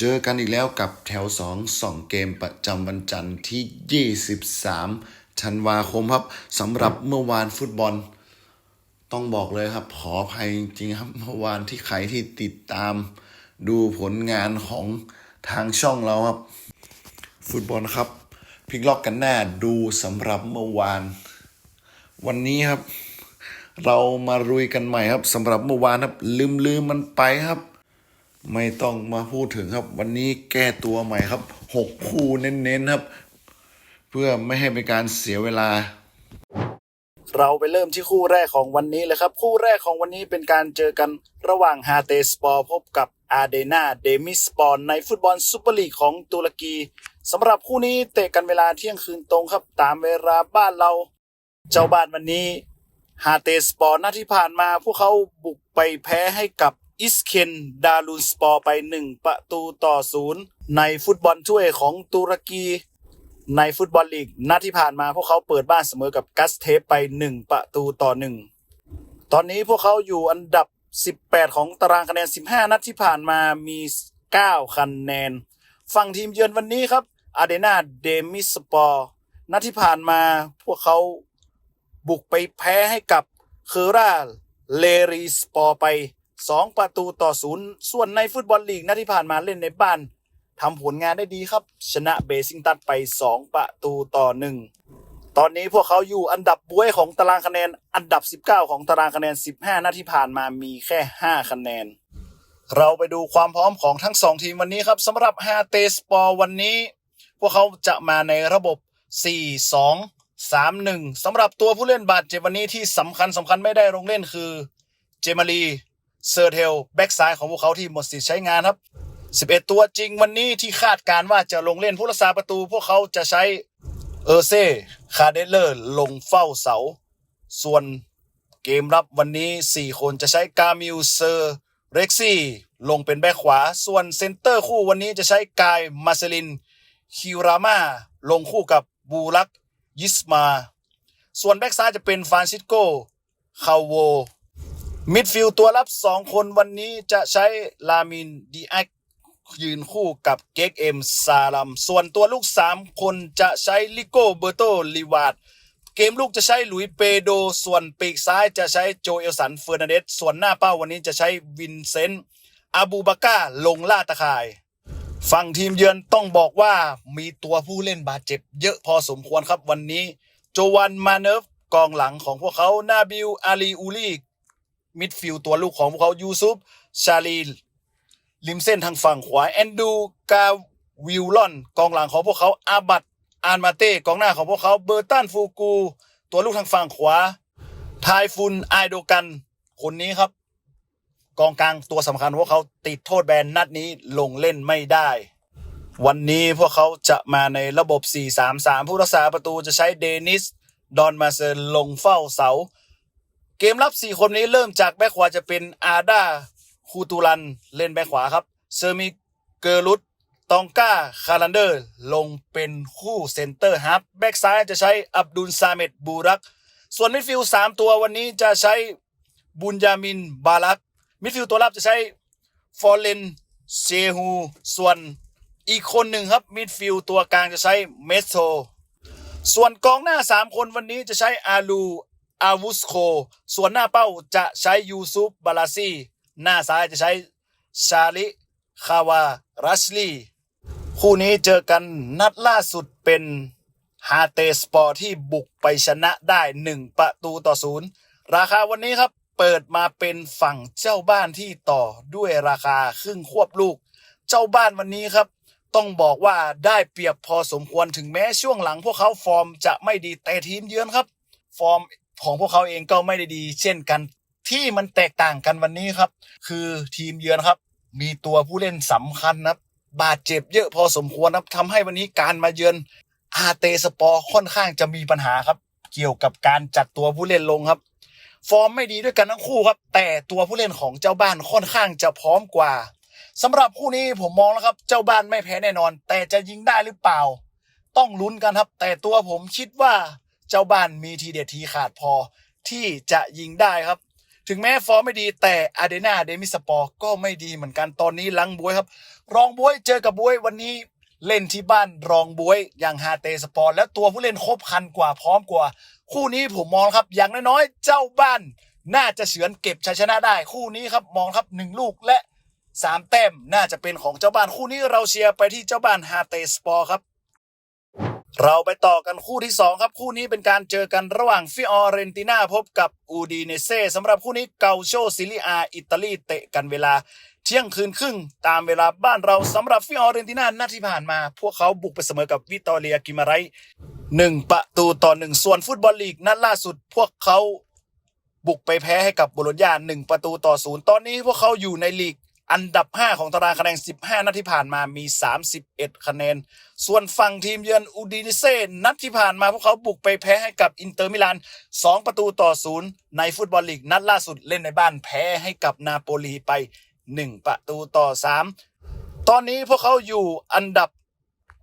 เจอกันอีกแล้วกับแถว 2 2 เกมประจำวันจันทร์ที่ 23 ธันวาคมครับสำหรับเมื่อวานฟุตบอล ต้องบอกเลยครับ ขออภัยจริงครับ เมื่อวานที่ใครที่ติดตาม ดูผลงานของทางช่องเราครับ ฟุตบอลครับพลิกล็อกกันแน่ดูสำหรับเมื่อวาน วันนี้ครับ เรามารุยกันใหม่ครับสำหรับเมื่อวานครับ ลืมลืมมันไปครับ ไม่ต้องมาพูดถึงครับ วันนี้แก้ตัวใหม่ครับหกคู่เน้นๆครับ เพื่อไม่ให้เป็นการเสียเวลา เราไปเริ่มที่คู่แรกของวันนี้เลยครับ คู่แรกของวันนี้เป็นการเจอกันระหว่างฮาเตสปอร์พบกับอาเดนาเดมิสปอร์ในฟุตบอลซูเปอร์ลีกของตุรกีสำหรับคู่นี้เตะกันเวลาเที่ยงคืนตรงครับ ตามเวลาบ้านเรา เจ้าบ้านวันนี้ฮาเตสปอร์หน้าที่ผ่านมา พวกเขาบุกไปแพ้ให้กับ อิสเคนดาลูนสปอร์ไป 1 ประตูต่อศูนย์ในฟุตบอลถ้วยของตุรกี ในฟุตบอลลีกนัดที่ผ่านมาพวกเขาเปิดบ้านเสมอกับกัสเทปไป 1 ประตูต่อ 1 ตอนนี้พวกเขาอยู่อันดับ 18 ของตารางคะแนน 15 นัดที่ผ่านมามี 9 คะแนน ฝั่งทีมเยือนวันนี้ครับอาเดนาเดมิสปอร์นัดที่ผ่านมาพวกเขาบุกไปแพ้ให้กับเคอราเลรีสปอร์ไป 2 ประตูต่อศูนย์ส่วนในฟุตบอลลีกนัดที่ผ่านมาเล่นในบ้านทำผลงานได้ดีครับ ชนะเบซิงตันไป 2 ประตูต่อ 1 ตอนนี้พวกเขาอยู่อันดับบวยของตารางคะแนน อันดับ 19 ของตารางคะแนน 15 นัดที่ผ่านมามีแค่ 5 คะแนน เราไปดูความพร้อมของทั้ง 2 ทีมวันนี้ครับสำหรับฮาเตสปอร์วันนี้ พวกเขาจะมาในระบบ 4 2 3 1สำหรับตัวผู้เล่นบาดเจ็บวันนี้ที่สำคัญสำคัญไม่ได้ลงเล่นคือ เจมารี เซอร์เทลแบ็กซ้ายของพวกเขาที่หมดสิทธิ์ใช้งานครับ 11 ตัวจริงวันนี้ที่คาดการว่าจะลงเล่นผู้รักษาประตู พวกเขาจะใช้เออร์เซ่คาเดเลอร์ลงเฝ้าเสา ส่วนเกมรับวันนี้ 4 คนจะใช้กามิลเซอร์เร็กซี่ลงเป็นแบ็คขวา ส่วนเซนเตอร์คู่วันนี้จะใช้กายมาเซลินคิวรามาลงคู่กับบูรักยิสมา ส่วนแบ็กซ้ายจะเป็นฟรานซิสโกคาโว มิดฟิลด์ตัวรับ2คนวันนี้จะใช้ลามินดีแอคยืนคู่กับเก็กเอ็มซาลัม ส่วนตัวลูก3คนจะใช้ลิโก้เบอร์โตลิวาดเกมลูกจะใช้หลุยเปโด ส่วนปีกซ้ายจะใช้โจเอลสันเฟอร์นันเดสส่วนหน้าเป้าวันนี้จะใช้วินเซนต์อาบูบาก้าลงล่าตะข่าย ฝั่งทีมเยือนต้องบอกว่ามีตัวผู้เล่นบาดเจ็บเยอะพอสมควรครับวันนี้ โจวันมาเนฟกองหลังของพวกเขานาบิลอาลีอูลี มิดฟิลด์ตัวลูกของพวกเขายูซุปชาลีริมเส้นทางฝั่งขวาแอนดูกาวิลลอน กองหลังของพวกเขาอาบัตอานมาเต้กองหน้าของพวกเขาเบอร์ตันฟูกู ตัวลูกทางฝั่งขวาไทฟุนไอโดกัน คนนี้ครับ กองกลางตัวสำคัญของพวกเขาติดโทษแบนนัดนี้ลงเล่นไม่ได้ วันนี้พวกเขาจะมาในระบบ 4-3-3 ผู้รักษาประตูจะใช้เดนิส ดอนมาเซอร์ลงเฝ้าเสา กมรับ 4 คนนี้เริ่มจากแบ็คขวาจะเป็นอาดาคูตูรันเล่นแบ็คขวาครับเซอร์มิเกอรุตตองก้าคารันเดอร์ ลงเป็นคู่เซนเตอร์ฮับแบ็คซ้ายจะใช้อับดุลซาเมตบูรัก ส่วนมิดฟิลด์สามตัววันนี้จะใช้บุญยามินบาลัก มิดฟิลด์ตัวรับจะใช้ฟอร์เรนเซฮู ส่วนอีกคนหนึ่งครับ มิดฟิลด์ตัวกลางจะใช้เมสโซส่วนกองหน้า 3 คนวันนี้จะใช้อาลู อาวุสโค ส่วนหน้าเป้าจะใช้ยูซุปบาลาซี หน้าซ้ายจะใช้ชาลิคาวารัชลี คู่นี้เจอกันนัดล่าสุดเป็นฮาเตสปอร์ที่บุกไปชนะได้ 1 ประตูต่อศูนย์ราคาวันนี้ครับเปิดมาเป็นฝั่งเจ้าบ้านที่ต่อด้วยราคาครึ่งควบลูก เจ้าบ้านวันนี้ครับ ต้องบอกว่าได้เปรียบพอสมควรถึงแม้ช่วงหลังพวกเขาฟอร์มจะไม่ดีแต่ทีมเยือนครับ ฟอร์ม ของพวกเขาเองก็ไม่ได้ดี เช่นกันที่มันแตกต่างกันวันนี้ครับ คือทีมเยือนครับ มีตัวผู้เล่นสำคัญนะครับบาดเจ็บเยอะพอสมควรนะครับทำให้วันนี้การมาเยือนอาเตสปอร์ค่อนข้างจะมีปัญหาครับ เกี่ยวกับการจัดตัวผู้เล่นลงครับ ฟอร์มไม่ดีด้วยกันทั้งคู่ครับ แต่ตัวผู้เล่นของเจ้าบ้านค่อนข้างจะพร้อมกว่าสำหรับคู่นี้ผมมองแล้วครับ เจ้าบ้านไม่แพ้แน่นอน แต่จะยิงได้หรือเปล่า ต้องลุ้นกันครับ แต่ตัวผมคิดว่า เจ้าบ้านมีทีเด็ดทีขาดพอที่จะยิงได้ครับ ถึงแม้ฟอร์มไม่ดีแต่อาเดนาเดมิสปอร์ก็ไม่ดีเหมือนกันตอนนี้ลังบวยครับ รองบวยเจอกับบวยวันนี้เล่นที่บ้านรองบวยอย่างฮาเตสปอร์และตัวผู้เล่นครบคันกว่าพร้อมกว่า คู่นี้ผมมองครับ อย่างน้อยๆเจ้าบ้านน่าจะเฉือนเก็บชัยชนะได้ คู่นี้ครับมองครับหนึ่งลูกและสามแต้มน่าจะเป็นของเจ้าบ้านคู่นี้เราเชียร์ไปที่เจ้าบ้านฮาเตสปอร์ครับ เราไปต่อกันคู่ที่ 2 ครับ คู่นี้เป็นการเจอกันระหว่างฟิออเรนติน่าพบกับอูดีเนเซ่สำหรับคู่นี้เกาโชซิลิอาอิตาลีเตะกันเวลาเที่ยงคืนครึ่งตามเวลาบ้านเราสำหรับฟิออเรนติน่านัดที่ผ่านมา พวกเขาบุกไปเสมอกับวิตอเรียกิมาไรหนึ่งประตูต่อหนึ่งส่วนฟุตบอลลีกนัดล่าสุด พวกเขาบุกไปแพ้ให้กับโบโลญญาหนึ่งประตูต่อศูนย์ตอนนี้พวกเขาอยู่ในลีก อันดับ 5 ของตารางคะแนน 15 นัดที่ผ่านมามี 31 คะแนน ส่วนฝั่งทีมเยือนอูดินิเซ่นัดที่ผ่านมาพวกเขาบุกไปแพ้ให้กับอินเตอร์มิลาน 2 ประตูต่อศูนย์ในฟุตบอลลีกนัดล่าสุดเล่นในบ้านแพ้ให้กับนาโปลีไป 1 ประตูต่อ 3 ตอนนี้พวกเขาอยู่อันดับ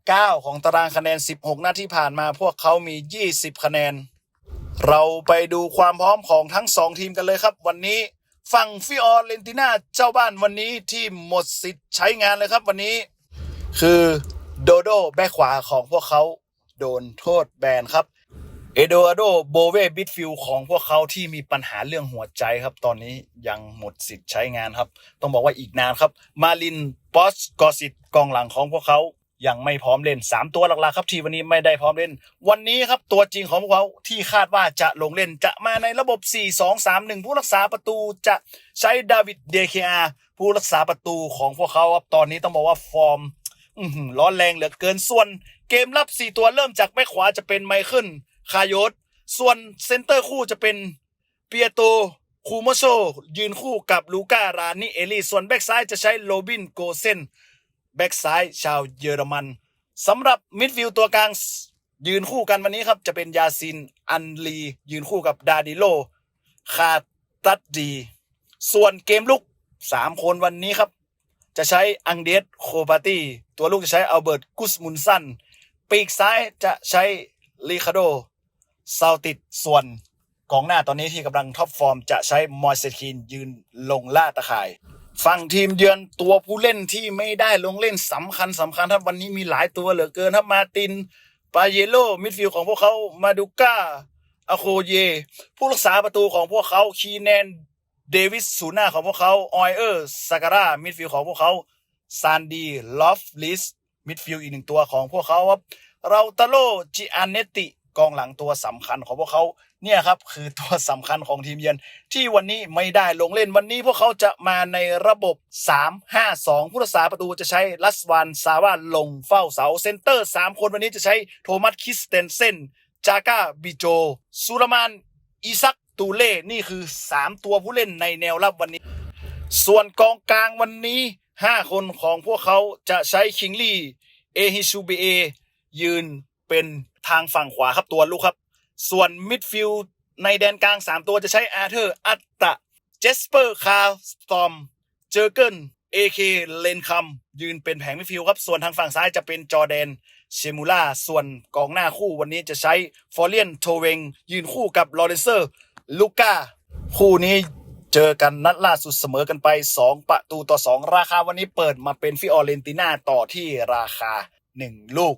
9 ของตารางคะแนน 16 นัดที่ผ่านมาพวกเขามี 20 คะแนน เราไปดูความพร้อมของทั้งสองทีมกันเลยครับวันนี้ ฝั่งฟิออเรนติน่าเจ้าบ้านวันนี้ที่หมดสิทธิ์ใช้งานเลยครับวันนี้ คือโดโดแบ็คขวาของพวกเขาโดนโทษแบนครับเอโดอาโดโบเวบิดฟิลของพวกเขาที่มีปัญหาเรื่องหัวใจครับ ตอนนี้ยังหมดสิทธิ์ใช้งานครับ ต้องบอกว่าอีกนานครับ มาลินปอสกอสิตกองหลังของพวกเขา ยังไม่พร้อมเล่น 3 ตัวหลักๆครับ ที่วันนี้ไม่ได้พร้อมเล่น วันนี้ครับตัวจริงของพวกเขาที่คาดว่าจะลงเล่นจะมาในระบบ 4-2-3-1 ผู้รักษาประตูจะใช้ดาวิดเดเคอาผู้รักษาประตูของพวกเขาครับตอนนี้ต้องบอกว่าฟอร์มล้อหือร้อนแรงเหลือเกินส่วนเกมรับ 4 ตัวเริ่มจากแบ็คขวาจะเป็นไมเคิลคายศส่วนเซนเตอร์คู่จะเป็นเปียโตคูโมโซยืนคู่กับลูการานิเอลีส่วนแบ็คซ้ายจะใช้โรบินโกเซน แบ็คซ้ายชาวเยอรมันสำหรับมิดฟิลด์ตัวกลางยืนคู่กันวันนี้ครับ จะเป็นยาซินอันลี ยืนคู่กับดาดิโล คาตัดดี ส่วนเกมลุก3คนวันนี้ครับ จะใช้อังเดสโคปาตี้ ตัวลูกจะใช้อัลเบิร์ตกุสมุนสันปีกซ้ายจะใช้ลีคาโดซาติดส่วนกองหน้าตอนนี้ที่กำลังท็อปฟอร์ม จะใช้มอยเซคินยืนลงล่าตะข่าย ฝั่งทีมเยือนตัวผู้เล่นที่ไม่ได้ลงเล่นสำคัญสำคัญครับวันนี้มีหลายตัวเหลือเกินครับมาตินปาเยโลมิดฟิลของพวกเขามาดูก้าอาโคเย ผู้รักษาประตูของพวกเขาคีแนนเดวิสศูนย์หน้าของพวกเขาออยเออร์ซาการามิดฟิลของพวกเขาซานดีลอฟลิสมิดฟิลอีกหนึ่งตัวของพวกเขาครับเราตาโลจิอันเนติกองหลังตัวสำคัญของพวกเขา เนี่ยครับคือตัวสำคัญของทีมเยือนที่วันนี้ไม่ได้ลงเล่นวันนี้พวกเขาจะมาในระบบ 3-5-2 ผู้รักษาประตูจะใช้ลัสวานซาวาลงเฝ้าเสาเซนเตอร์ 3 คนวันนี้จะใช้โทมัสคิสเตนเซนจากาบิโจซูรามานอิซักตูเล่นี่คือ 3 ตัวผู้เล่นในแนวรับวันนี้ ส่วนกองกลางวันนี้ 5 คนของพวกเขาจะใช้คิงลี่เอฮิชูเบเอยืนเป็นทางฝั่งขวาครับตัวลูกครับ ส่วนมิดฟิลด์ในแดนกลาง 3 ตัวจะใช้อาเธอร์อัตตะเจสเปอร์คาร์สตอมเจอเกิลเอเคเลนคัมยืนเป็นแผงมิดฟิลด์ครับ ส่วนทางฝั่งซ้ายจะเป็นจอแดนเชมูล่าส่วนกองหน้าคู่วันนี้จะใช้ฟอร์เลียนโทเวง ยืนคู่กับลอเรนเซอร์ลูก้าคู่นี้เจอกันนัดล่าสุดเสมอกันไป 2 ประตูต่อ 2 ราคาวันนี้เปิดมาเป็นฟิออเรนติน่าต่อที่ราคา 1 ลูก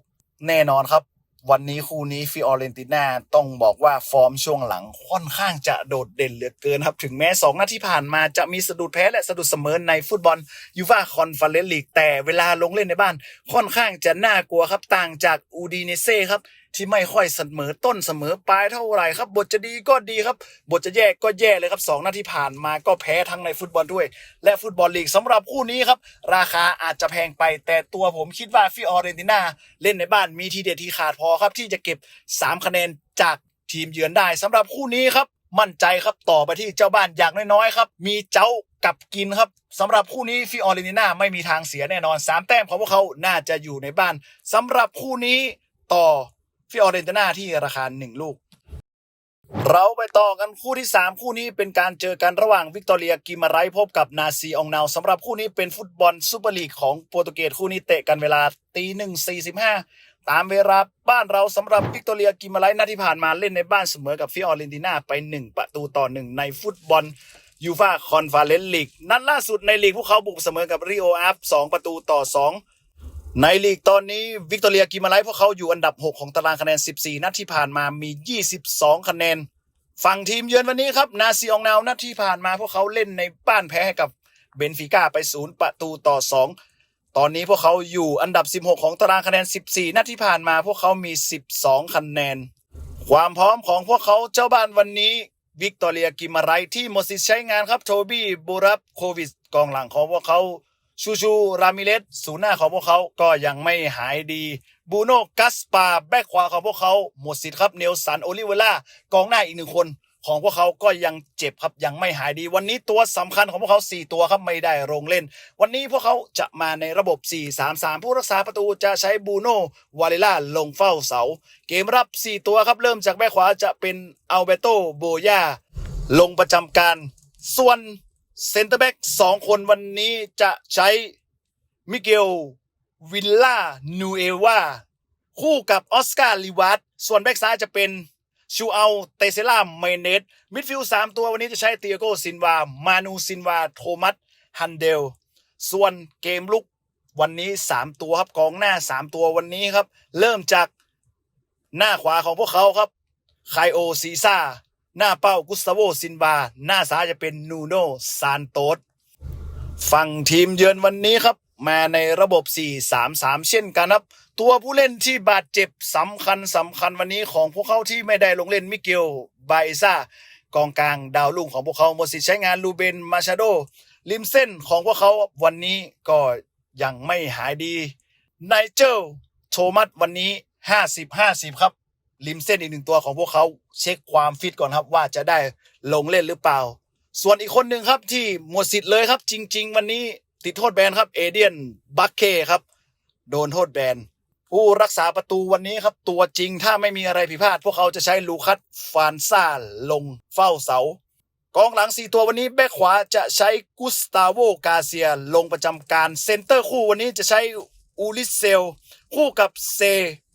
แน่นอนครับ วันนี้คู่นี้ฟิออเรนติน่าต้องบอกว่าฟอร์มช่วงหลังค่อนข้างจะโดดเด่นเหลือเกินครับ ถึงแม้ 2 นัดที่ผ่านมาจะมีสะดุดแพ้และสะดุดเสมอในฟุตบอลยูฟ่าคอนเฟอเรนซ์ลีกแต่เวลาลงเล่นในบ้าน ค่อนข้างจะน่ากลัวครับต่างจากอูดีเนเซ่ครับ ที่ไม่ค่อยเสมอต้นเสมอปลายเท่าไหร่ครับ บทจะดีก็ดีครับ บทจะแย่ก็แย่เลยครับสองนัดที่ผ่านมาก็แพ้ทั้งในฟุตบอลด้วย และฟุตบอลลีกสำหรับคู่นี้ครับ ราคาอาจจะแพงไป แต่ตัวผมคิดว่าฟิออเรนติน่าเล่นในบ้านมีทีเด็ดที่ขาดพอครับ ที่จะเก็บ 3 คะแนนจากทีมเยือนได้สำหรับคู่นี้ครับ มั่นใจครับต่อไปที่เจ้าบ้านอย่างน้อยๆครับ มีเจ้ากับกินครับสำหรับคู่นี้ฟิออเรนติน่าไม่มีทางเสียแน่นอนสามแต้มของพวกเขาน่าจะอยู่ในบ้านสำหรับคู่นี้ต่อ ฟิออเรนติน่าที่ราคา1ลูก เราไปต่อกันคู่ที่ 3 คู่นี้เป็นการเจอกันระหว่างวิกตอเรียกิมาไรพบกับนาซีองนาวสำหรับคู่นี้เป็นฟุตบอลซูเปอร์ลีกของโปรตุเกสคู่นี้เตะกันเวลาตีหนึ่งสี่สิบห้าตามเวลาบ้านเราสำหรับวิกตอเรียกิมาไรนัดที่ผ่านมาเล่นในบ้านเสมอกับฟิออเรนติน่าไป 1 ประตูต่อ 1 ในฟุตบอลยูฟาคอนฟาเรนซ์ลีกนัดล่าสุดในลีกพวกเขาบุกเสมอกับริโออาฟสองประตูต่อสอง ในลีกตอนนี้วิกตอเรียกิมาไลพวกเขาอยู่อันดับ 6 ของตารางคะแนน 14 นัดที่ผ่านมามี 22 คะแนน ฝั่งทีมเยือนวันนี้ครับ นาซีองนาวนัดที่ผ่านมาพวกเขาเล่นในบ้านแพ้ให้กับเบนฟิก้าไปศูนย์ประตูต่อ 2 ตอนนี้พวกเขาอยู่อันดับ 16 ของตารางคะแนน 14 นัดที่ผ่านมาพวกเขามี 12 คะแนน ความพร้อมของพวกเขาเจ้าบ้านวันนี้วิกตอเรียกิมาไรที่หมดสิทธิ์ใช้งานครับโทบี้บูรับโควิดกองหลังของพวกเขา ชูชู รามิเลสศูนย์หน้าของพวกเขาก็ยังไม่หายดีบูโนกัสปาแบ็คขวาของพวกเขาหมดสิทธิ์ครับเนลสันโอลิเวล่ากองหน้าอีกหนึ่งคนของพวกเขาก็ยังเจ็บครับยังไม่หายดี วันนี้ตัวสำคัญของพวกเขา 4 ตัวครับไม่ได้ลงเล่น วันนี้พวกเขาจะมาในระบบ 4-3-3 ผู้รักษาประตูจะใช้บูโนวาเลล่าลงเฝ้าเสา เกมรับ 4 ตัวครับเริ่มจากแบ็คขวาจะเป็นอัลเบโตโบยาลงประจำการ ส่วน เซนเตอร์แบ็กสองคนวันนี้จะใช้มิเกลวิลล่านูเอวาคู่กับออสการ์ลีวัตส่วนแบ็กซ้ายจะเป็นชูเอาเตเซล่าเมเนสมิดฟิลด์สามตัววันนี้จะใช้เตียโกซินวา มานูซินวา โทมัสฮันเดล ส่วนเกมลุกวันนี้ 3 ตัวครับกองหน้า 3 ตัววันนี้ครับ เริ่มจากหน้าขวาของพวกเขาครับไคโอซีซ่า หน้าเป้ากุสตาโวซินวา หน้าซ้ายจะเป็นนูโนซานโตสฝั่งทีมเยือนวันนี้ครับ มาในระบบ 4-3-3 เช่นกันครับ ตัวผู้เล่นที่บาดเจ็บสำคัญสำคัญวันนี้ของพวกเขาที่ไม่ได้ลงเล่นมิเกลไบซ่ากองกลางดาวรุ่งของพวกเขาหมดสิทธิ์ใช้งานลูเบนมาชาโดริมเส้นของพวกเขาวันนี้ก็ยังไม่หายดีไนเจลโทมัสวันนี้ 50-50 ครับ ริมเส้นอีกหนึ่งตัวของพวกเขาเช็คความฟิตก่อนครับว่าจะได้ลงเล่นหรือเปล่า ส่วนอีกคนหนึ่งครับที่หมดสิทธิ์เลยครับ จริง ๆ วันนี้ติดโทษแบนครับเอเดียนบัคเคครับ โดนโทษแบนผู้รักษาประตูวันนี้ครับ ตัวจริงถ้าไม่มีอะไรผิดพลาด พวกเขาจะใช้ลูคัสฟานซ่าลงเฝ้าเสากองหลัง 4 ตัววันนี้แบ็คขวาจะใช้กุสตาโวกาเซียลงประจำการเซนเตอร์คู่วันนี้จะใช้อูลิเซล คู่กับเซ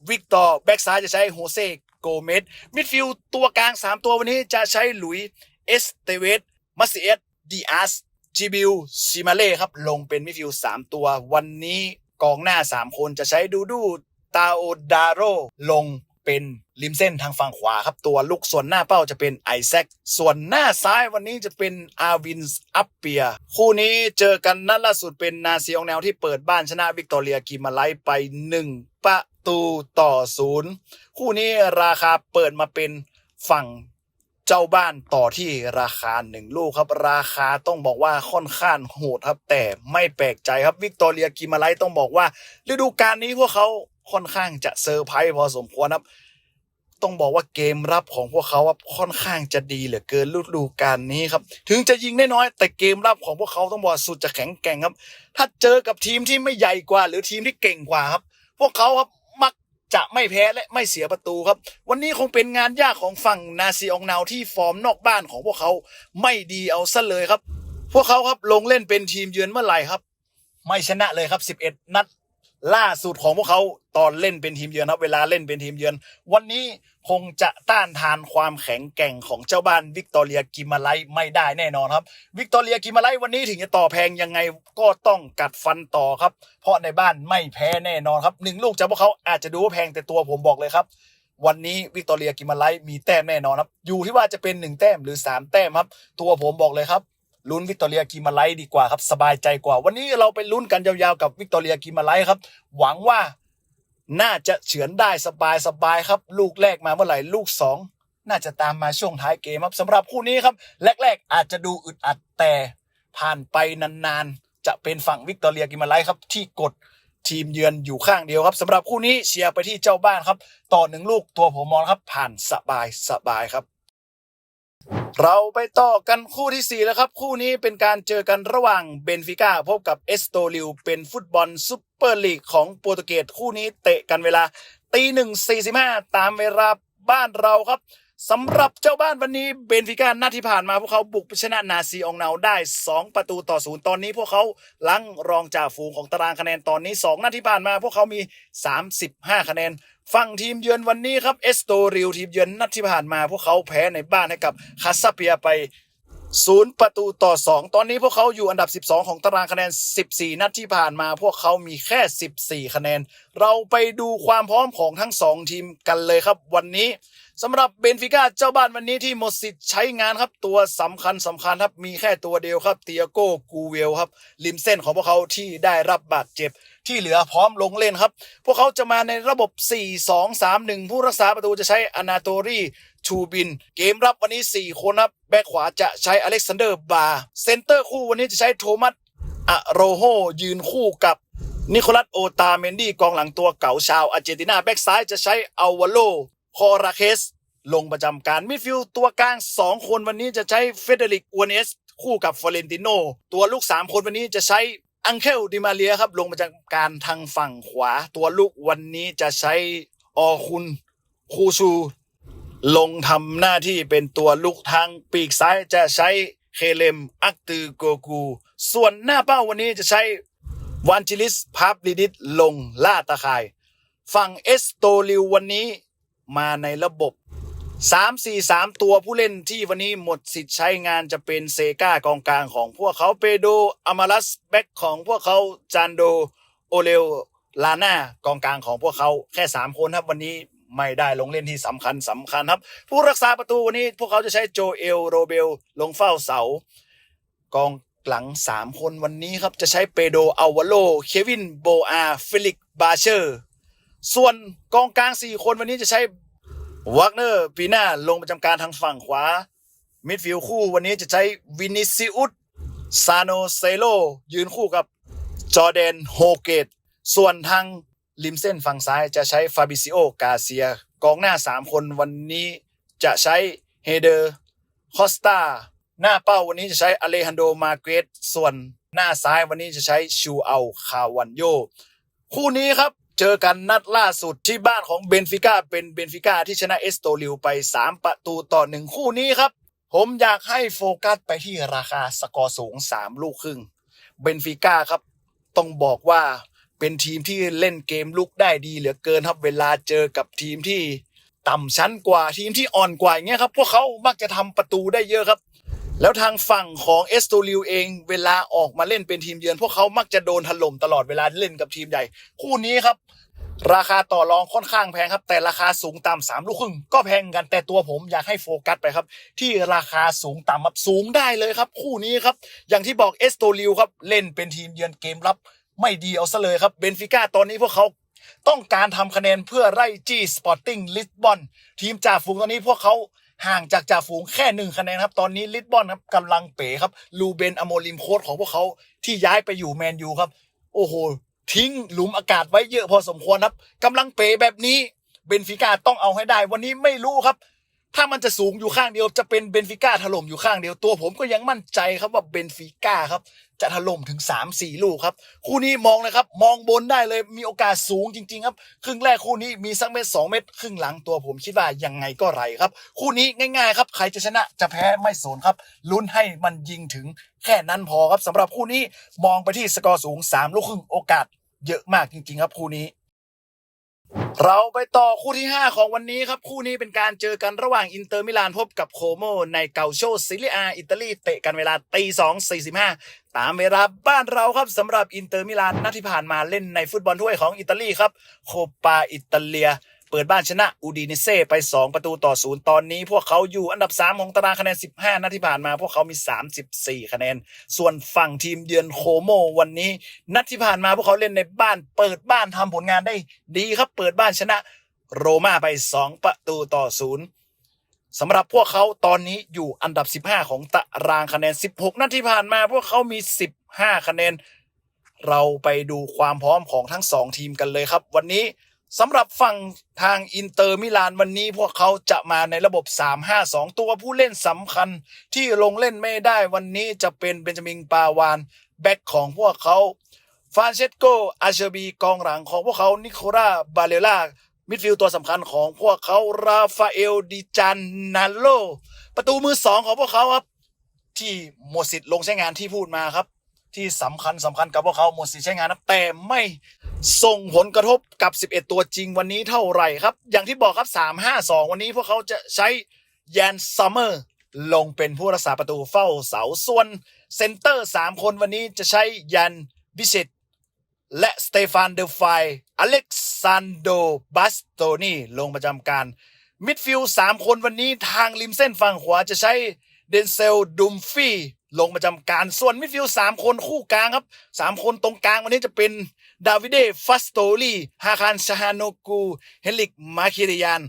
วิกตอร์แบ็กซ้ายจะใช้โฮเซโกเมสมิดฟิลด์ตัวกลาง 3 ตัววันนี้จะใช้หลุยเอสเตเวสมาซิเอสดีอาสจิบิลซิมาเล่ครับ ลงเป็นมิดฟิลด์3ตัว วันนี้กองหน้า 3 คนจะใช้ดูดูตาโอดาโรลง เป็นริมเส้นทางฝั่งขวาครับ ตัวลุกส่วนหน้าเป้าจะเป็นไอแซคส่วนหน้าซ้ายวันนี้จะเป็นอาวินส์อัปเปีย คู่นี้เจอกันนัดล่าสุดเป็นนาซีองแนวที่เปิดบ้านชนะวิกตอเรียกิมาไลไป 1 ประตูต่อศูนย์คู่นี้ราคาเปิดมาเป็นฝั่งเจ้าบ้านต่อที่ราคาหนึ่งลูกครับ ราคาต้องบอกว่าค่อนข้างโหดครับ แต่ไม่แปลกใจครับวิกตอเรียกิมาไลต้องบอกว่าฤดูกาลนี้พวกเขา ค่อนข้างจะเซอร์ไพรส์พอสมควรครับ ต้องบอกว่าเกมรับของพวกเขาครับค่อนข้างจะดีเหลือเกินฤดูกาลนี้ครับ ถึงจะยิงได้น้อย แต่เกมรับของพวกเขาต้องบอกสุดจะแข็งแกร่งครับ ถ้าเจอกับทีมที่ไม่ใหญ่กว่า หรือทีมที่เก่งกว่าครับ พวกเขาครับมักจะไม่แพ้และไม่เสียประตูครับ วันนี้คงเป็นงานยากของฝั่งนาซีอองนาวที่ฟอร์มนอกบ้านของพวกเขาไม่ดีเอาซะเลยครับ พวกเขาครับลงเล่นเป็นทีมเยือนเมื่อไหร่ครับ ไม่ชนะเลยครับ 11 นัด ล่าสุดของพวกเขาตอนเล่นเป็นทีมเยือนครับ เวลาเล่นเป็นทีมเยือน วันนี้คงจะต้านทานความแข็งแกร่งของเจ้าบ้านวิกตอเรียกิมาไลไม่ได้แน่นอนครับ วิกตอเรียกิมาไลวันนี้ถึงจะต่อแพงยังไงก็ต้องกัดฟันต่อครับ เพราะในบ้านไม่แพ้แน่นอนครับหนึ่งลูกจากพวกเขาอาจจะดูว่าแพงแต่ตัวผมบอกเลยครับ วันนี้วิกตอเรียกิมาไลมีแต้มแน่นอนครับ อยู่ที่ว่าจะเป็นหนึ่งแต้มหรือสามแต้มครับ ตัวผมบอกเลยครับ ลุ้นวิกตอเรียกิมาไลดีกว่าครับ สบายใจกว่า วันนี้เราไปลุ้นกันยาวๆกับวิกตอเรียกิมาไลครับ หวังว่าน่าจะเฉือนได้สบายสบายๆครับ ลูกแรกมาเมื่อไหร่ลูกสองน่าจะตามมาช่วงท้ายเกมครับสำหรับคู่นี้ครับ แรกๆ อาจจะดูอึดอัดแต่ผ่านไปนานๆ จะเป็นฝั่งวิกตอเรียกิมาไลครับ ที่กดทีมเยือนอยู่ข้างเดียวครับสำหรับคู่นี้เชียร์ไปที่เจ้าบ้านครับ ต่อหนึ่งลูกตัวผมมองครับผ่านสบายสบายครับ เราไปต่อกันคู่ที่ 4 แล้วครับ คู่นี้เป็นการเจอกันระหว่างเบนฟิก้าพบกับเอสโตริวเป็นฟุตบอลซุปเปอร์ลีกของโปรตุเกสคู่นี้เตะกันเวลาตีหนึ่งสี่สิบห้าตามเวลาบ้านเราครับ สำหรับเจ้าบ้านวันนี้เบนฟิก้านัดที่ผ่านมาพวกเขาบุกไปชนะนาซีองเนาได้ 2 ประตูต่อศูนย์ตอนนี้พวกเขาลังรองจ่าฝูงของตารางคะแนนตอนนี้ 2 นัดที่ผ่านมา พวกเขามี 35 คะแนนฝั่งทีมเยือนวันนี้ครับเอสโตริวทีมเยือนนัดที่ผ่านมา พวกเขาแพ้ในบ้านให้กับคาซาเปียไปศูนย์ประตูต่อ 2 ตอนนี้พวกเขาอยู่อันดับ 12 ของตารางคะแนน 14 นัดที่ผ่านมา พวกเขามีแค่ 14 คะแนน เราไปดูความพร้อมของทั้ง 2 ทีมกันเลยครับวันนี้ สำหรับเบนฟิก้าเจ้าบ้านวันนี้ที่หมดสิทธิ์ใช้งานครับตัวสำคัญสำคัญครับมีแค่ตัวเดียวครับเตียโก้กูเวลครับริมเส้นของพวกเขาที่ได้รับบาดเจ็บที่เหลือพร้อมลงเล่นครับ พวกเขาจะมาในระบบ 4-2-3-1 ผู้รักษาประตูจะใช้อนาโตรีชูบิน เกมรับวันนี้ 4 คนครับ แบ็คขวาจะใช้อเล็กซานเดอร์บาร์เซนเตอร์คู่วันนี้จะใช้โทมัสอะโรโฮยืนคู่กับนิโคลัสโอตาเมนดี้กองหลังตัวเก่าชาวอาร์เจนตินา แบ็กซ้ายจะใช้อัลวาโล คอราเคส ลงประจำการมิดฟิลด์ตัวกลาง 2 คนวันนี้จะใช้เฟเดริกอวนเอสคู่กับฟอเรนติโน ตัวลูก 3 คนวันนี้จะใช้อังเคลดิมาเลียครับ ลงประจำการทางฝั่งขวา ตัวลูกวันนี้จะใช้ออคุณคูชูลงทำหน้าที่เป็นตัวลูกทางปีกซ้ายจะใช้เคเลมอักตือโกกู ส่วนหน้าเป้าวันนี้จะใช้วันจิลิสพาบลิดิสลงล่าตะข่าย ฝั่งเอสโตลิววันนี้ มาในระบบ 3 4 3 ตัวผู้เล่นที่วันนี้หมดสิทธิ์ใช้งานจะเป็นเซกากองกลางของพวกเขาเปโดอามาลัสแบ็กของพวกเขาจานโด โอเลวลาน่ากองกลางของพวกเขาแค่ 3 คนครับวันนี้ไม่ได้ลงเล่นที่สำคัญสำคัญครับ ผู้รักษาประตูวันนี้พวกเขาจะใช้โจเอลโรเบล ลงเฝ้าเสา กองหลัง 3 คนวันนี้ครับจะใช้เปโดอัลวาโล เควินโบอา ฟิลิกบาเชอร์ ส่วนกองกลาง4คนวันนี้จะใช้วักเนอร์ปีหน้าลงประจำการทางฝั่งขวา มิดฟิลด์คู่วันนี้จะใช้วินิซิอุสซาโนเซโล ยืนคู่กับจอแดนโฮเกต ส่วนทางริมเส้นฝั่งซ้ายจะใช้ฟาบิซิโอกาเซีย กองหน้า 3 คนวันนี้จะใช้เฮเดอร์คอสตาหน้าเป้าวันนี้จะใช้อเลฮันโดมาเกรตส่วนหน้าซ้ายวันนี้จะใช้ชูเอาคาวันโย คู่นี้ครับ เจอกันนัดล่าสุดที่บ้านของเบนฟิก้าเป็นเบนฟิก้าที่ชนะเอสโตลิวไป 3 ประตูต่อหนึ่งคู่นี้ครับ ผมอยากให้โฟกัสไปที่ราคาสกอร์สูง 3 ลูกครึ่งเบนฟิก้าครับ ต้องบอกว่าเป็นทีมที่เล่นเกมลุกได้ดีเหลือเกินครับเวลาเจอกับทีมที่ต่ำชั้นกว่าทีมที่อ่อนกว่าอย่างเงี้ยครับพวกเขามักจะทำประตูได้เยอะครับ แล้วทางฝั่งของเอสโตลิวเองเวลาออกมาเล่นเป็นทีมเยือน พวกเขามักจะโดนถล่มตลอดเวลาเล่นกับทีมใหญ่ คู่นี้ครับ ราคาต่อรองค่อนข้างแพงครับ แต่ราคาสูงต่ำสามลูกครึ่งก็แพงกันแต่ตัวผมอยากให้โฟกัสไปครับ ที่ราคาสูงต่ำครับสูงได้เลยครับ คู่นี้ครับ อย่างที่บอกเอสโตลิวครับเล่นเป็นทีมเยือนเกมรับ ไม่ดีเอาซะเลยครับเบนฟิก้าตอนนี้พวกเขาต้องการทำคะแนนเพื่อไล่จี้สปอร์ติ้งลิสบอนทีมจ่าฝูงตอนนี้พวกเขา ห่างจากจ่าฝูงแค่หนึ่งคะแนนครับ ตอนนี้ลิสบอนครับกำลังเป๋ครับลูเบนอโมลิมโค้ชของพวกเขาที่ย้ายไปอยู่แมนยูครับ โอ้โห ทิ้งหลุมอากาศไว้เยอะพอสมควรครับกำลังเป๋แบบนี้เบนฟิก้าต้องเอาให้ได้ วันนี้ไม่รู้ครับ ถ้ามันจะสูงอยู่ข้างเดียวจะเป็นเบนฟิก้าถล่มอยู่ข้างเดียวตัวผมก็ยังมั่นใจครับว่าเบนฟิก้าครับ จะถล่มถึง 3 4 ลูกครับ คู่นี้มองเลยครับ มองบนได้เลยมีโอกาสสูงจริง ๆ ครับ ครึ่งแรกคู่นี้มีสักเม็ดสองเม็ดครึ่งหลังตัวผมคิดว่ายังไงก็ไรครับ คู่นี้ง่ายๆ ครับใครจะชนะจะแพ้ไม่สนครับลุ้นให้มันยิงถึงแค่นั้นพอครับสำหรับคู่นี้มองไปที่สกอร์สูง 3 ลูกครึ่งโอกาสเยอะมากจริง ๆ ครับคู่นี้ เราไปต่อคู่ที่ 5 ของวันนี้ครับ คู่นี้เป็นการเจอกันระหว่างอินเตอร์มิลานพบกับโคโมในเกาโชซิลิอาอิตาลีเตะกันเวลาตีสองสี่สิบห้าตามเวลาบ้านเราครับสำหรับอินเตอร์มิลานนัดที่ผ่านมาเล่นในฟุตบอลถ้วยของอิตาลีครับโคปาอิตาเลีย เปิดบ้านชนะอูดิเนเซ่ไป 2 ประตูต่อศูนย์ตอนนี้ พวกเขาอยู่อันดับ 3 ของตารางคะแนน 15 นัดที่ผ่านมา พวกเขามี 34 คะแนน ส่วนฝั่งทีมเยือนโคโมวันนี้ นัดที่ผ่านมาพวกเขาเล่นในบ้าน เปิดบ้านทำผลงานได้ดีครับเปิดบ้านชนะโรม่าไป 2 ประตูต่อศูนย์สำหรับพวกเขาตอนนี้อยู่อันดับ 15 ของตารางคะแนน 16 นัดที่ผ่านมา พวกเขามี 15 คะแนน เราไปดูความพร้อมของทั้งสองทีมกันเลยครับ วันนี้ สำหรับฝั่งทางอินเตอร์มิลานวันนี้พวกเขาจะมาในระบบ 3-5-2 ตัวผู้เล่นสำคัญที่ลงเล่นไม่ได้วันนี้จะเป็นเบนจามินปาวานแบ็กของพวกเขาฟานเชสโกอาเชบีกองหลังของพวกเขานิโคลาบาเลล่ามิดฟิลด์ตัวสำคัญของพวกเขาราฟาเอลดิจานนาโล ประตูมือสองของพวกเขาครับ ที่หมดสิทธิ์ลงใช้งานที่พูดมาครับ ที่สำคัญสำคัญกับพวกเขาหมดสิทธิ์ใช้งานนะแต่ไม่ ส่งผลกระทบกับ 11 ตัวจริงวันนี้เท่าไหร่ครับ อย่างที่บอกครับ 3 5 2 วันนี้พวกเขาจะใช้แยนซัมเมอร์ลงเป็นผู้รักษาประตูเฝ้าเสาส่วนเซนเตอร์ 3 คนวันนี้จะใช้ยันบิเชตและสเตฟานเดอไฟอเล็กซานโดบัสโตนีลงประจำการ มิดฟิลด์สามคนวันนี้ทางริมเส้นฝั่งขวาจะใช้เดนเซลดุมฟี่ ลงประจำการส่วนมิดฟิลด์สามคนคู่กลางครับสามคนตรงกลางวันนี้จะเป็นดาวิเดฟัสโตลีฮาคานชาฮานโนกูเฮลิกมาคิริยาน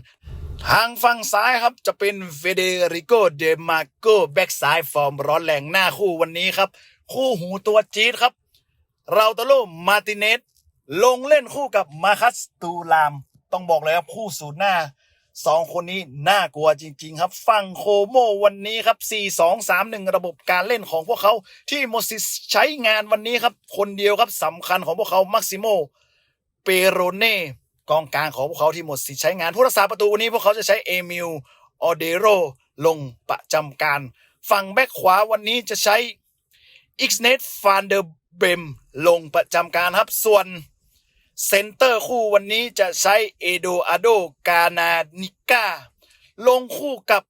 ทางฝั่งซ้ายครับจะเป็นเฟเดริโกเดมาโกแบ็กซ้ายฟอร์มร้อนแรงหน้าคู่วันนี้ครับ คู่หูตัวจี๊ดครับ เราตาโลมาติเนสลงเล่นคู่กับมาคัสตูลาม ต้องบอกเลยครับคู่สูตรหน้า สองคนนี้น่ากลัวจริง ๆ ครับฝั่งโคโมวันนี้ครับ 4-2-3-1 ระบบการเล่นของพวกเขาที่โมซิสใช้งานวันนี้ครับ คนเดียวครับสำคัญของพวกเขามักซิโมเปโรเน่กองกลางของพวกเขาที่หมดสิทธิ์ใช้งานผู้รักษาประตูวันนี้พวกเขาจะใช้เอมิลออเดโรลงประจำการ ฝั่งแบ็คขวาวันนี้จะใช้อิกเนตฟานเดอร์เบมลงประจำการครับส่วน เซนเตอร์คู่วันนี้จะใช้เอโดอาโดกานานิก้าลงคู่กับ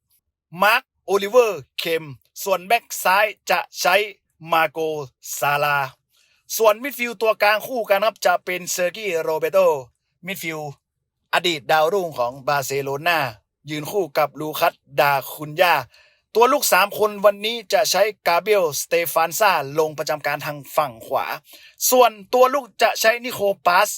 มาร์คโอลิเวอร์เคมส่วนแบ็คซ้ายจะใช้มาโกซาลา ส่วนมิดฟิลด์ตัวกลางคู่กันครับจะเป็นเซอร์กี้โรเบโตมิดฟิลด์อดีตดาวรุ่งของบาร์เซโลนายืนคู่กับลูคัสดาคุนยา ตัวลูกสามคนวันนี้จะใช้กาเบรียลสเตฟานซาลงประจำการทางฝั่งขวา ส่วนตัวลูกจะใช้นิโคปัส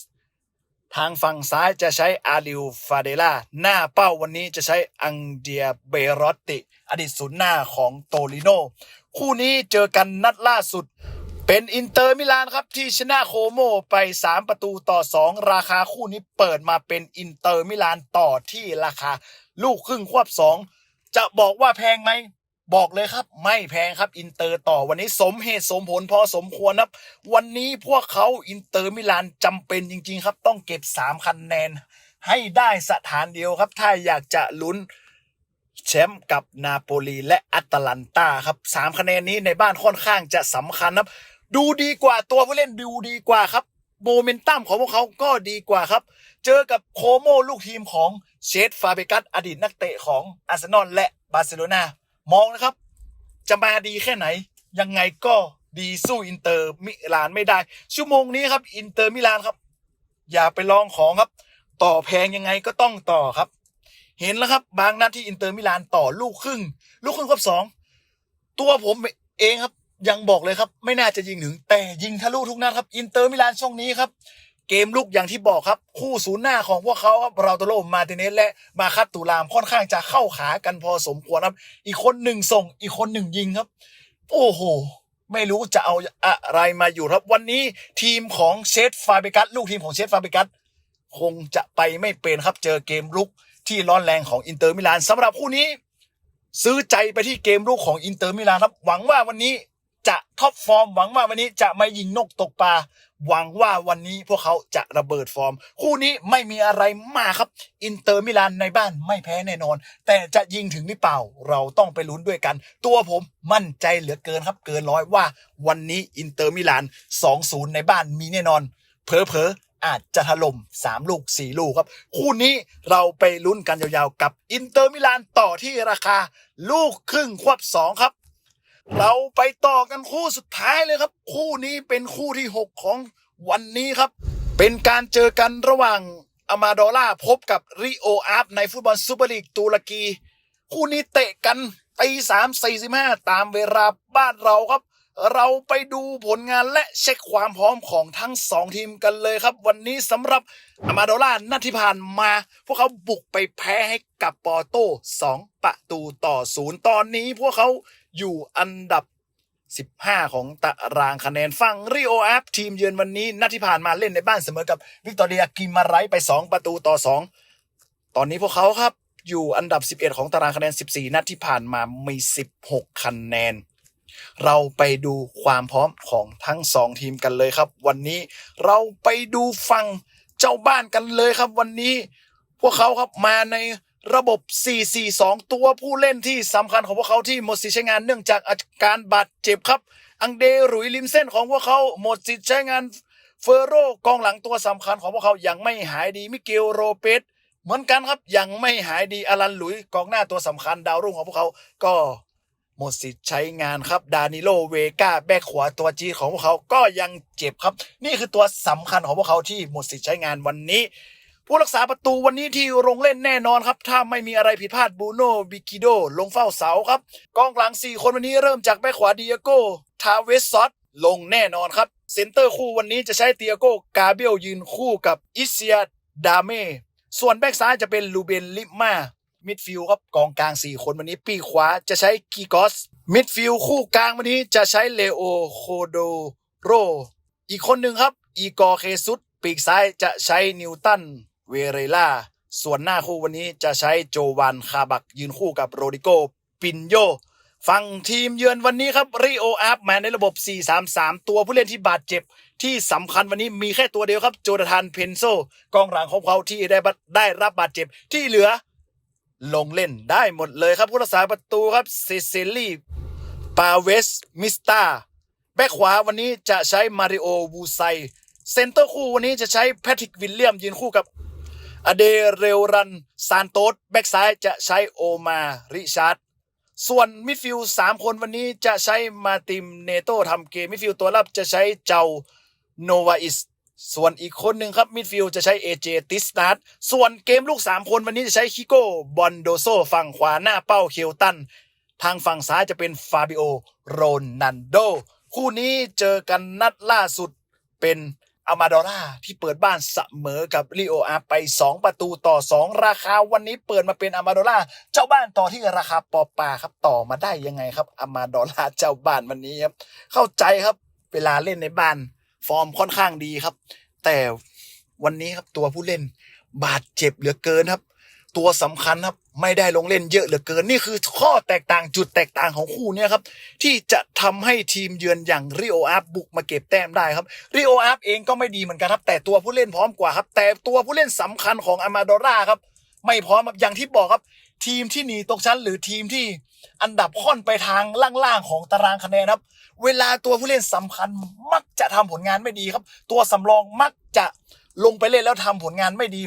ทางฝั่งซ้ายจะใช้อาริวฟาเดล่าหน้าเป้าวันนี้จะใช้อังเดียเบรอตติ อดีตศูนย์หน้าของโตลิโน คู่นี้เจอกันนัดล่าสุด เป็นอินเตอร์มิลานครับที่ชนะโคโมไป 3 ประตูต่อ 2 ราคาคู่นี้เปิดมาเป็นอินเตอร์มิลานต่อที่ราคาลูกครึ่งควบ2 จะบอกว่าแพงไหมบอกเลยครับ ไม่แพงครับ อินเตอร์ต่อวันนี้สมเหตุสมผลพอสมควรครับ วันนี้พวกเขาอินเตอร์มิลานจำเป็นจริง ๆ ครับ ต้องเก็บ3คะแนน ให้ได้สถานเดียวครับ ถ้าอยากจะลุ้นแชมป์กับนาโปลีและอัตแลนตาครับสามคะแนนนี้ในบ้านค่อนข้างจะสำคัญครับ ดูดีกว่าตัวผู้เล่นดูดีกว่าครับโมเมนตัมของพวกเขาก็ดีกว่าครับ เจอกับโคโมลูกทีมของ เชดฟาเบกัสอดีตนักเตะของอาร์เซนอลและบาร์เซโลนามองนะครับ จะมาดีแค่ไหน ยังไงก็ดีสู้อินเตอร์มิลานไม่ได้ ชั่วโมงนี้ครับ อินเตอร์มิลานครับ อย่าไปลองของครับ ต่อแพงยังไงก็ต้องต่อครับ เห็นแล้วครับ บางนัดที่อินเตอร์มิลานต่อลูกครึ่ง ลูกครึ่งครบสองตัวผมเองครับยังบอกเลยครับ ไม่น่าจะยิงถึงแต่ยิงทะลุทุกนัดครับ อินเตอร์มิลานช่วงนี้ครับ เกมลุกอย่างที่บอกครับ คู่ศูนย์หน้าของพวกเขาครับราโตโลมาติเนสและมาคัตตูรามค่อนข้างจะเข้าขากันพอสมควรครับ อีกคนหนึ่งส่ง อีกคนหนึ่งยิงครับ โอ้โหไม่รู้จะเอาอะไรมาอยู่ครับ วันนี้ทีมของเชฟฟาเบกัสลูกทีมของเชฟฟาเบกัสคงจะไปไม่เป็นครับเจอเกมลุกที่ร้อนแรงของอินเตอร์มิลานสำหรับคู่นี้ ซื้อใจไปที่เกมลุกของอินเตอร์มิลานครับ หวังว่าวันนี้จะท็อปฟอร์มหวังว่าวันนี้จะไม่ยิงนกตกปลา หวังว่าวันนี้พวกเขาจะระเบิดฟอร์ม คู่นี้ไม่มีอะไรมากครับ อินเตอร์มิลานในบ้านไม่แพ้แน่นอน แต่จะยิงถึงหรือเปล่า เราต้องไปลุ้นด้วยกัน ตัวผมมั่นใจเหลือเกินครับ เกินร้อยว่า วันนี้อินเตอร์มิลาน 2-0 ในบ้านมีแน่นอน เพอเพอๆอาจจะถล่ม3 ลูก 4 ลูกครับ คู่นี้เราไปลุ้นกันยาวๆ กับอินเตอร์มิลานต่อที่ราคา ลูกครึ่งควบ2ครับ เราไปต่อกันคู่สุดท้ายเลยครับ คู่นี้เป็นคู่ที่ 6 ของวันนี้ครับ เป็นการเจอกันระหว่างอามาดอล่าพบกับริโออาร์ฟในฟุตบอลซูเปอร์ลีกตุรกี คู่นี้เตะกันตีสามสี่สิบห้าตามเวลาบ้านเราครับ เราไปดูผลงานและเช็คความพร้อมของทั้งสองทีมกันเลยครับ วันนี้สำหรับอามาโดล่านัดที่ผ่านมา พวกเขาบุกไปแพ้ให้กับปอร์โต้สองประตูต่อศูนย์ตอนนี้พวกเขา อยู่อันดับ 15 ของตารางคะแนนฝั่งริโออาฟทีมเยือนวันนี้นัดที่ผ่านมาเล่นในบ้านเสมอกับวิกตอเรียกิมาไรไป 2 ประตูต่อ 2 ตอนนี้พวกเขาครับอยู่อันดับ 11 ของตารางคะแนน 14 นัดที่ผ่านมามี 16 คะแนน เราไปดูความพร้อมของทั้งสองทีมกันเลยครับ วันนี้เราไปดูฝั่งเจ้าบ้านกันเลยครับ วันนี้ พวกเขาครับมาใน ระบบ 4-4-2 ตัวผู้เล่นที่สำคัญของพวกเขาที่หมดสิทธิ์ใช้งานเนื่องจากอาการบาดเจ็บครับ อังเดรุยลิมเส้นของพวกเขาหมดสิทธิ์ใช้งานเฟอร์โรกองหลังตัวสำคัญของพวกเขายังไม่หายดีมิเกลโรเปสเหมือนกันครับยังไม่หายดีอลันหลุยกองหน้าตัวสำคัญดาวรุ่งของพวกเขาก็หมดสิทธิ์ใช้งานครับ ดานิโลเวกาแบ็คขวาตัวจีของพวกเขาก็ยังเจ็บครับ นี่คือตัวสำคัญของพวกเขาที่หมดสิทธิ์ใช้งานวันนี้ ผู้รักษาประตูวันนี้ที่ลงเล่นแน่นอนครับ ถ้าไม่มีอะไรผิดพลาดบูโน่บิกิโด ลงเฝ้าเสาครับ กองหลัง 4 คนวันนี้เริ่มจากแบ็คขวาดิเอโกทาเวสซอตลงแน่นอนครับ เซนเตอร์คู่วันนี้จะใช้เตียโกกาเบลยืนคู่กับอิเซียดาเมส่วนแบ็กซ้ายจะเป็นลูเบนลิมามิดฟิลครับกองกลาง 4 คนวันนี้ปีขวาจะใช้กีกอสมิดฟิลคู่กลางวันนี้จะใช้เลโอโคโดโรอีกคนหนึ่งครับ อีกอเคซุสปีกซ้ายจะใช้นิวตัน เวเรล่า ส่วนหน้าคู่วันนี้จะใช้โจวานคาบักยืนคู่กับโรดิโกปินโยฝั่งทีมเยือนวันนี้ครับริโออาร์ฟมาในระบบ 4-3-3 ตัวผู้เล่นที่บาดเจ็บที่สำคัญวันนี้มีแค่ตัวเดียวครับ โจนาธานเพนโซกองหลังของเขาที่ได้ได้รับบาดเจ็บที่เหลือลงเล่นได้หมดเลยครับผู้รักษาประตูครับเซเซลีปาเวสมิสตาแบ็คขวาวันนี้จะใช้มาริโอวูไซเซนเตอร์คู่วันนี้จะใช้แพทริกวิลเลียมยืนคู่กับ อเดเรลรันซานโตสแบ็คซ้ายจะใช้โอมาริชาร์ดส่วนมิดฟิลด์สามคนวันนี้จะใช้มาติมเนโตทำเกมมิดฟิลด์ตัวรับจะใช้เจ้าโนวาอิสส่วนอีกคนหนึ่งครับมิดฟิลด์จะใช้เอเจติสตัสส่วนเกมลูกสามคนวันนี้จะใช้คิโก้บอนโดโซฝั่งขวาหน้าเป้าเคลตัน ทางฝั่งซ้ายจะเป็นฟาบิโอโรนันโด คู่นี้เจอกันนัดล่าสุดเป็น อามาดอร่าที่เปิดบ้านเสมอกับลิโออาไป 2 ประตูต่อ 2 ราคาวันนี้เปิดมาเป็นอามาดอร่าเจ้าบ้านต่อที่ราคาปอปาครับต่อมาได้ยังไงครับอามาดอร่าเจ้าบ้านวันนี้ครับ เข้าใจครับเวลาเล่นในบ้าน ฟอร์มค่อนข้างดีครับ แต่วันนี้ครับตัวผู้เล่นบาดเจ็บเหลือเกินครับ ตัวสำคัญครับ ไม่ได้ลงเล่นเยอะเหลือเกิน นี่คือข้อแตกต่างจุดแตกต่างของคู่นี้ครับ ที่จะทำให้ทีมเยือนอย่างริโออาร์บุกมาเก็บแต้มได้ครับริโออาร์เองก็ไม่ดีเหมือนกันครับ แต่ตัวผู้เล่นพร้อมกว่าครับ แต่ตัวผู้เล่นสำคัญของอามาโดราครับ ไม่พร้อมครับอย่างที่บอกครับ ทีมที่หนีตกชั้น หรือทีมที่อันดับค่อนไปทางล่างๆของตารางคะแนนครับ เวลาตัวผู้เล่นสำคัญมักจะทำผลงานไม่ดีครับ ตัวสำรองมักจะลงไปเล่นแล้วทำผลงานไม่ดี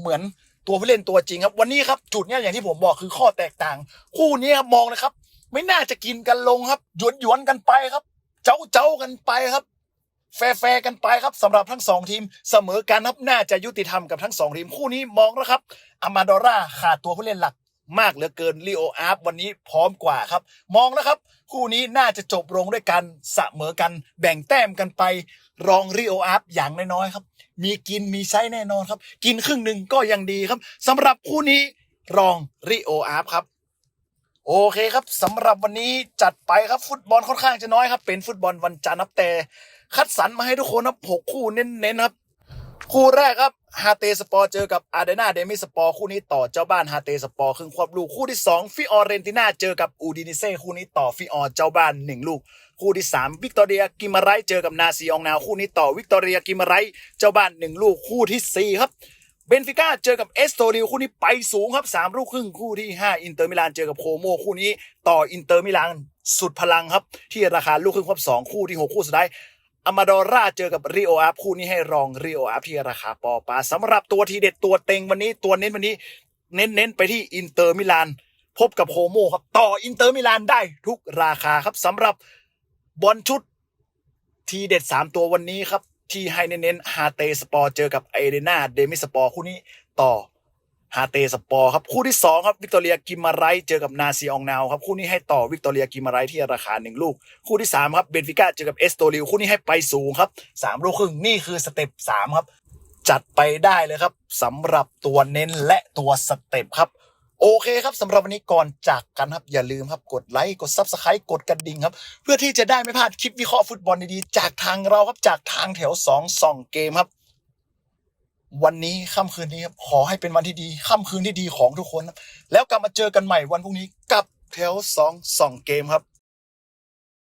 เหมือน ตัวผู้เล่นตัวจริงครับ วันนี้ครับจุดเนี้ยอย่างที่ผมบอกคือข้อแตกต่าง คู่นี้ครับมองนะครับ ไม่น่าจะกินกันลงครับหยวนหยวนกันไปครับ เจ้าเจ้ากันไปครับแฟร์ๆกันไปครับสำหรับทั้งสองทีมเสมอกันครับน่าจะยุติธรรมกับทั้งสองทีมคู่นี้มองแล้วครับอามาดอร่าขาดตัวผู้เล่นหลักมากเหลือเกินลีโออาร์ฟวันนี้พร้อมกว่าครับ มองแล้วครับ คู่นี้น่าจะจบลงด้วยกันเสมอกัน แบ่งแต้มกันไป รองรีโออาร์ฟอย่างน้อยๆครับ มีกินมีใช้แน่นอนครับ กินครึ่งหนึ่งก็ยังดีครับสำหรับคู่นี้รองรีโออาร์ฟครับ โอเคครับสำหรับวันนี้จัดไปครับฟุตบอลค่อนข้างจะน้อยครับ เป็นฟุตบอลวันจันทร์ครับแต่ คัดสรรมาให้ทุกคนครับหกคู่เน้นๆครับ คู่แรกครับฮาเตสปอร์เจอกับอาเดนาเดมิสปอร์คู่นี้ต่อเจ้าบ้านฮาเตสปอร์ครึ่งควบลูกคู่ที่ 2 ฟิออเรนติน่าเจอกับอูดินิเซ่คู่นี้ต่อฟิออเจ้าบ้าน 1 ลูก คู่ที่ 3 วิกตอเรียกิมาไรเจอกับนาซีองนาวคู่นี้ต่อวิกตอเรียกิมาไรเจ้าบ้าน 1 ลูกคู่ทีสี่4 ครับเบนฟิก้าเจอกับเอสโตริลคู่นี้ไปสูงครับสามลูกครึ่งคู่ที่ 5 อินเตอร์มิลานเจอกับโคโมคู่นี้ต่ออินเตอร์มิลานสุดพลังครับ ที่ราคาลูกครึ่งควบสองคู่ที่หกคู่สุดท้ายอามาดอร่าเจอกับริโออาร์คู่นี้ให้รองริโออาร์ที่ราคาปอปาสำหรับตัวทีเด็ดตัวเต็งวันนี้ตัวเน้นวันนี้เน้นเน้นๆไปที่อินเตอร์มิลานพบกับโฮโมครับ ต่ออินเตอร์มิลานได้ทุกราคาครับสำหรับ บอลชุด ทีเด็ด3ตัววันนี้ครับ ที่ให้เน้นๆฮาเตสปอร์เจอกับไอเดนาเดมิสปอร์คู่นี้ต่อฮาเตสปอร์ครับคู่ที่2ครับวิกตอเรียกิมาไรเจอกับนาซีองนาวครับคู่นี้ให้ต่อวิกตอเรียกิมาไรที่ราคา1ลูก คู่ที่3ครับเบนฟิก้าเจอกับเอสโตริลคู่นี้ให้ไปสูงครับ3ลูกครึ่งนี่คือสเต็ป3ครับจัดไปได้เลยครับสำหรับตัวเน้นและตัวสเต็ปครับ โอเคครับสำหรับวันนี้ก่อนจากกันครับอย่าลืมครับกดไลค์กดซับสไครต์กดกระดิ่งครับ เพื่อที่จะได้ไม่พลาดคลิปวิเคราะห์ฟุตบอลดีๆจากทางเราครับจากทางแถว2 2เกมครับ วันนี้ค่ำคืนนี้ครับขอให้เป็นวันที่ดีค่ำคืนที่ดีของทุกคนครับแล้วกลับมาเจอกันใหม่วันพรุ่งนี้กับแถว2 2เกมครับ